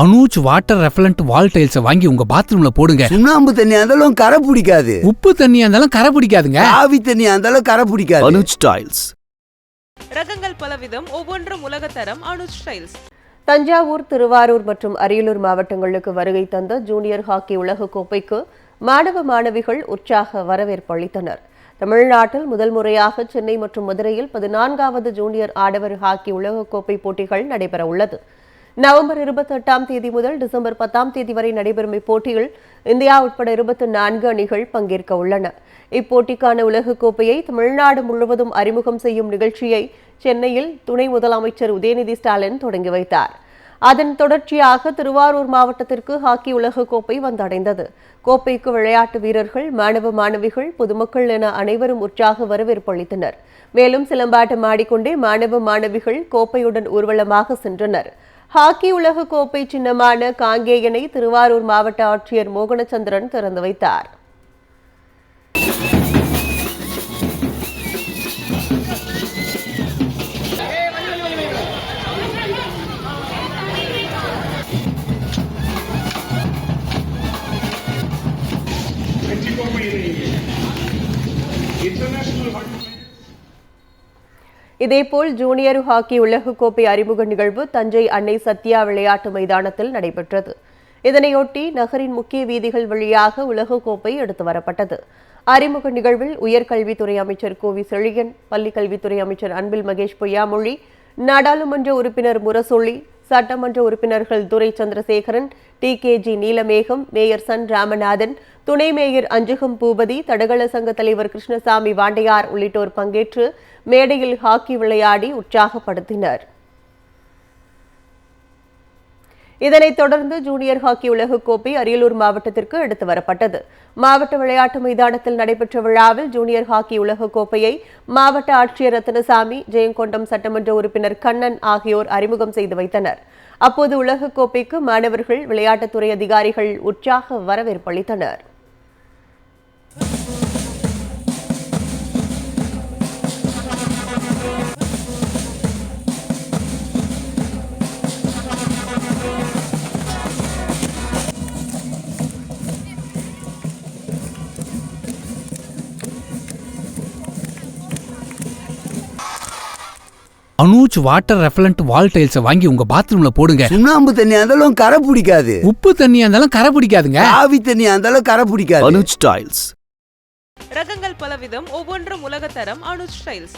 Anuj water repellent wall tiles வாங்கி உங்க பாத்ரூம்ல போடுங்க. சுண்ணாம்பு தண்ணியா இருந்தாலும் கரை பிடிக்காது. உப்பு தண்ணியா இருந்தாலும் கரை பிடிக்காதுங்க. ஆவி தண்ணியா இருந்தாலும் கரை பிடிக்காது. அனுஜ் டைல்ஸ் ரகங்கள் பலவிதம் ஒவ்வொன்றும் உலகத்தரம் அனுஜ் ஸ்டைல்ஸ் தஞ்சாவூர் திருவாரூர் மற்றும் அரியலூர் மாவட்டங்களுக்கு வருகை தந்த ஜூனியர் ஹாக்கி உலகக் கோப்பைக்கு மாணவ மாணவிகள் உற்சாக வரவேற்பு அளித்தனர். தமிழ்நாட்டில் முதல் முறையாக சென்னை மற்றும் மதுரையில் பதினான்காவது ஜூனியர் ஆடவர் ஹாக்கி உலகக் கோப்பை போட்டிகள் நடைபெற உள்ளது நவம்பர் இருபத்தி எட்டாம் தேதி முதல் டிசம்பர் பத்தாம் தேதி வரை நடைபெறும் இப்போட்டியில் இந்தியா உட்பட இருபத்தி நான்கு அணிகள் பங்கேற்க உள்ளன. இப்போட்டிக்கான உலகக்கோப்பையை தமிழ்நாடு முழுவதும் அறிமுகம் செய்யும் நிகழ்ச்சியை சென்னையில் துணை முதலமைச்சர் உதயநிதி ஸ்டாலின் தொடங்கி வைத்தார். அதன் தொடர்ச்சியாக திருவாரூர் மாவட்டத்திற்கு ஹாக்கி உலகக் கோப்பை வந்தடைந்தது. கோப்பைக்கு விளையாட்டு வீரர்கள் மாணவ மாணவிகள் பொதுமக்கள் என அனைவரும் உற்சாக வரவேற்பு அளித்தனர். மேலும் சிலம்பாட்டம் ஆடிக்கொண்டே மாணவ மாணவிகள் கோப்பையுடன் ஊர்வலமாக சென்றனர். ஹாக்கி உலக கோப்பை சின்னமான காங்கேயனை திருவாரூர் மாவட்ட ஆட்சியர் மோகனச்சந்திரன் திறந்து வைத்தார். இதேபோல் ஜூனியர் ஹாக்கி உலகக்கோப்பை அறிமுக நிகழ்வு தஞ்சை அன்னை சத்யா விளையாட்டு மைதானத்தில் நடைபெற்றது. இதனையொட்டி நகரின் முக்கிய வீதிகள் வழியாக உலகக்கோப்பை எடுத்து வரப்பட்டது. அறிமுக நிகழ்வில் உயர்கல்வித்துறை அமைச்சர் கோவி செழியன் பள்ளிக்கல்வித்துறை அமைச்சர் அன்பில் மகேஷ் பொய்யாமொழி நாடாளுமன்ற உறுப்பினர் முரசொலி சட்டமன்ற உறுப்பினர்கள் Durai Chandrasekaran T K G Neelamegam mayor Sun Ramanathan துணை மேயர் அஞ்சுகம் பூபதி தடகள சங்க தலைவர் கிருஷ்ணசாமி வாண்டையார் உள்ளிட்டோர் பங்கேற்று மேடையில் ஹாக்கி விளையாடி உற்சாகப்படுத்தினர். இதனைத் தொடர்ந்து ஜூனியர் ஹாக்கி உலகக் கோப்பை அரியலூர் மாவட்டத்திற்கு எடுத்து வரப்பட்டது. மாவட்ட விளையாட்டு மைதானத்தில் நடைபெற்ற விழாவில் ஜூனியர் ஹாக்கி உலகக் கோப்பையை மாவட்ட ஆட்சியர் ரத்தினசாமி ஜெயங்கொண்டம் சட்டமன்ற உறுப்பினர் கண்ணன் ஆகியோர் அறிமுகம் செய்து வைத்தனர். அப்போது உலகக் கோப்பைக்கு மாணவர்கள் விளையாட்டுத்துறை அதிகாரிகள் உற்சாக வரவேற்பு Anuj water repellent wall tiles வாங்கி உங்க பாத்ரூம்ல போடுங்க. சுண்ணாம்பு தண்ணியா இருந்தாலும் கரை பிடிக்காது. உப்பு தண்ணியா இருந்தாலும் கரை பிடிக்காதுங்க. ஆவி தண்ணியா இருந்தாலும் கரை பிடிக்காது. அனுஜ் டைல்ஸ் ரகங்கள் பலவிதம் ஒவ்வொன்றும் உலகத்தரம் அனுஜ் ஸ்டைல்ஸ்